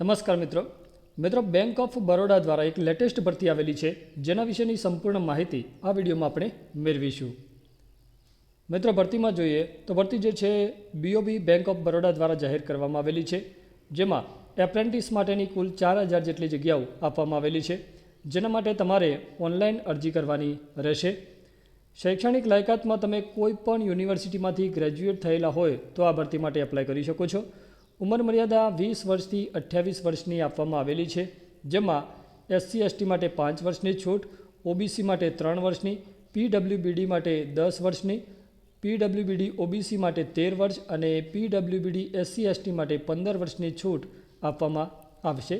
નમસ્કાર મિત્રો. મિત્રો બેંક ઓફ બરોડા દ્વારા એક લેટેસ્ટ ભરતી આવેલી છે, જેના વિશેની સંપૂર્ણ માહિતી આ વિડીયોમાં આપણે મેળવીશું. મિત્રો, ભરતીમાં જોઈએ તો ભરતી જે છે બીઓબી બેંક ઓફ બરોડા દ્વારા જાહેર કરવામાં આવેલી છે, જેમાં એપ્રેન્ટિસ માટેની કુલ ચાર હજાર જેટલી જગ્યાઓ આપવામાં આવેલી છે, જેના માટે તમારે ઓનલાઈન અરજી કરવાની રહેશે. શૈક્ષણિક લાયકાતમાં તમે કોઈ પણ યુનિવર્સિટીમાંથી ગ્રેજ્યુએટ થયેલા હોય તો આ ભરતી માટે એપ્લાય કરી શકો છો. ઉંમર મર્યાદા વીસ વર્ષથી અઠ્યાવીસ વર્ષની આપવામાં આવેલી છે, જેમાં એસસી, એસટી માટે પાંચ વર્ષની છૂટ, ઓબીસી માટે ત્રણ વર્ષની, પીડબ્લ્યુબીડી માટે દસ વર્ષની, પીડબ્લ્યુબીડી ઓબીસી માટે તેર વર્ષ અને પીડબ્લ્યુબીડી એસસી, એસટી માટે પંદર વર્ષની છૂટ આપવામાં આવશે.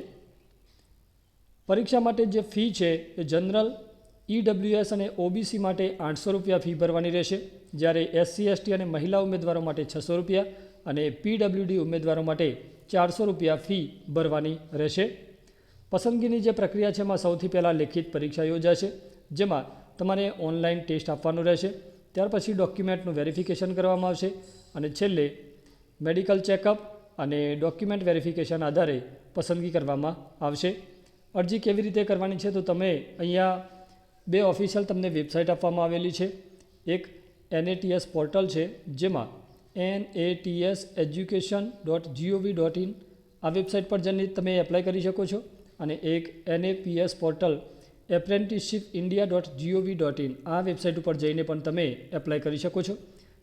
પરીક્ષા માટે જે ફી છે એ જનરલ ઈડબ્લ્યુએસ અને ઓબીસી માટે આઠસો રૂપિયા ફી ભરવાની રહેશે. જ્યારે એસસી, એસટી અને મહિલા ઉમેદવારો માટે છસો રૂપિયા અને પીડબ્લ્યુડી ઉમેદવારો માટે ચારસો રૂપિયા ફી ભરવાની રહેશે. પસંદગીની જે પ્રક્રિયા છે, એમાં સૌથી પહેલાં લેખિત પરીક્ષા યોજાશે, જેમાં તમારે ઓનલાઈન ટેસ્ટ આપવાનું રહેશે. ત્યાર પછી ડોક્યુમેન્ટનું વેરિફિકેશન કરવામાં આવશે અને છેલ્લે મેડિકલ ચેકઅપ અને ડોક્યુમેન્ટ વેરિફિકેશન આધારે પસંદગી કરવામાં આવશે. અરજી કેવી રીતે કરવાની છે, તો તમે અહીંયા બે ઓફિશિયલ તમને વેબસાઇટ આપવામાં આવેલી છે. એક એનએટીએસ પોર્ટલ છે, જેમાં N A T S education dot GOV dot in આ વેબસાઇટ પર જઈને તમે એપ્લાય કરી શકો છો અને એક NAPS portal apprenticeship India dot GOV dot in આ વેબસાઇટ ઉપર જઈને પણ તમે એપ્લાય કરી શકો છો.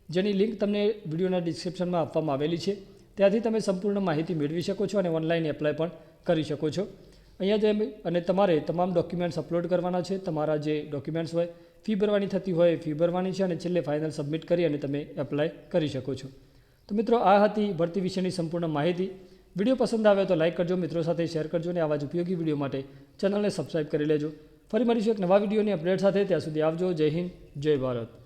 જેની લિંક તમને વિડીયોના ડિસ્ક્રિપ્શનમાં આપવામાં આવેલી છે. ત્યાંથી તમે સંપૂર્ણ માહિતી મેળવી શકો છો અને ઓનલાઈન એપ્લાય પણ કરી શકો છો. અહીંયા જેમ અને તમારે તમામ ડોક્યુમેન્ટ્સ અપલોડ કરવાના છે. તમારા જે ડોક્યુમેન્ટ્સ હોય ફી ભરવાની થતી હોય ફી ભરવાની છે અને છેલ્લે ફાઇનલ સબમિટ કરી અને તમે એપ્લાય કરી શકો છો. તો મિત્રો, આ હતી ભરતી વિશેની સંપૂર્ણ માહિતી. વીડિયો પસંદ આવે તો લાઇક કરજો, મિત્રો સાથે શેર કરજો અને આવા જ ઉપયોગી વીડિયો માટે ચેનલને સબસ્ક્રાઇબ કરી લેજો. ફરી મળીશું એક નવા વિડીયોની અપડેટ સાથે. ત્યાં સુધી આવજો. જય હિન્દ, જય ભારત.